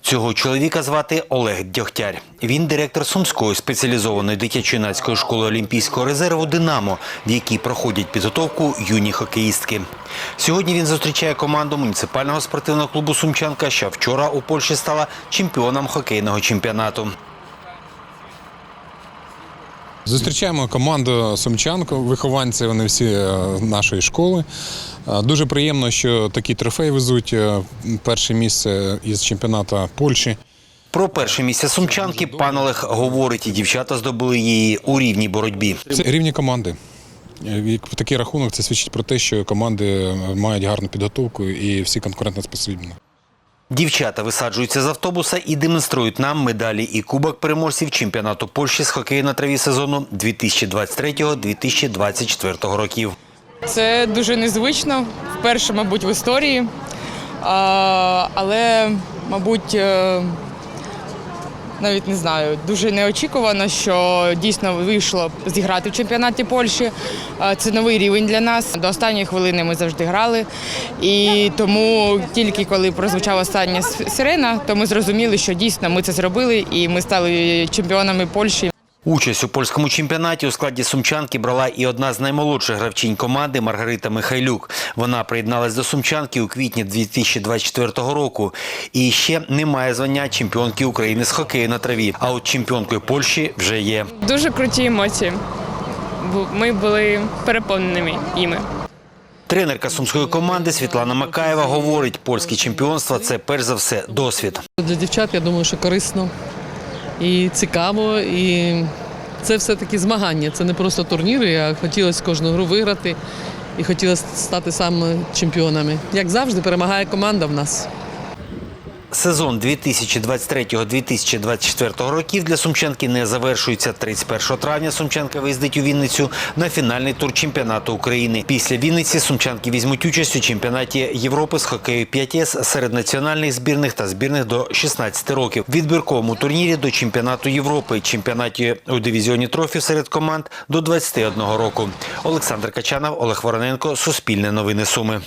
Цього чоловіка звати Олег Дьогтяр. Він директор Сумської спеціалізованої дитячо-юнацької школи Олімпійського резерву Динамо, в якій проходять підготовку юні хокеїстки. Сьогодні він зустрічає команду муніципального спортивного клубу Сумчанка, що вчора у Польщі стала чемпіоном хокейного чемпіонату. Зустрічаємо команду Сумчанку, вихованці вони всі е, нашої школи. Е, Дуже приємно, що такі трофеї везуть. е, Перше місце із чемпіонату Польщі. Про перше місце сумчанки пан Олег говорить, і дівчата здобули її у рівній боротьбі. Це рівні команди. Такий рахунок це свідчить про те, що команди мають гарну підготовку і всі конкурентно спосібні. Дівчата висаджуються з автобуса і демонструють нам медалі і кубок переможців чемпіонату Польщі з хокею на траві сезону 2023-2024 років. Це дуже незвично, вперше, мабуть, в історії. Але, мабуть, е, навіть не знаю, дуже неочікувано, що дійсно вийшло зіграти в чемпіонаті Польщі. Це новий рівень для нас. До останньої хвилини ми завжди грали. І тому тільки коли прозвучала остання сирена, то ми зрозуміли, що дійсно ми це зробили і ми стали чемпіонами Польщі. Участь у польському чемпіонаті у складі сумчанки брала і одна з наймолодших гравчинь команди Маргарита Михайлюк. Вона приєдналась до сумчанки у квітні 2024 року і ще не має звання чемпіонки України з хокею на траві. А от чемпіонкою Польщі вже є. Дуже круті емоції. Ми були переповненими іми. Тренерка сумської команди Світлана Макаєва говорить, польське чемпіонство це перш за все досвід. Для дівчат я думаю, що корисно і цікаво. І це все-таки змагання. Це не просто турніри, а хотілося кожну гру виграти і хотілося стати саме чемпіонами. Як завжди, перемагає команда в нас. Сезон 2023-2024 років для Сумчанки не завершується. 31 травня Сумчанка виїздить у Вінницю на фінальний тур чемпіонату України. Після Вінниці Сумчанки візьмуть участь у чемпіонаті Європи з хокею 5С серед національних збірних та збірних до 16 років. Відбірковому турнірі до чемпіонату Європи, чемпіонаті у дивізіоні трофі серед команд до 21 року. Олександр Качанов, Олег Вороненко, Суспільне новини Суми.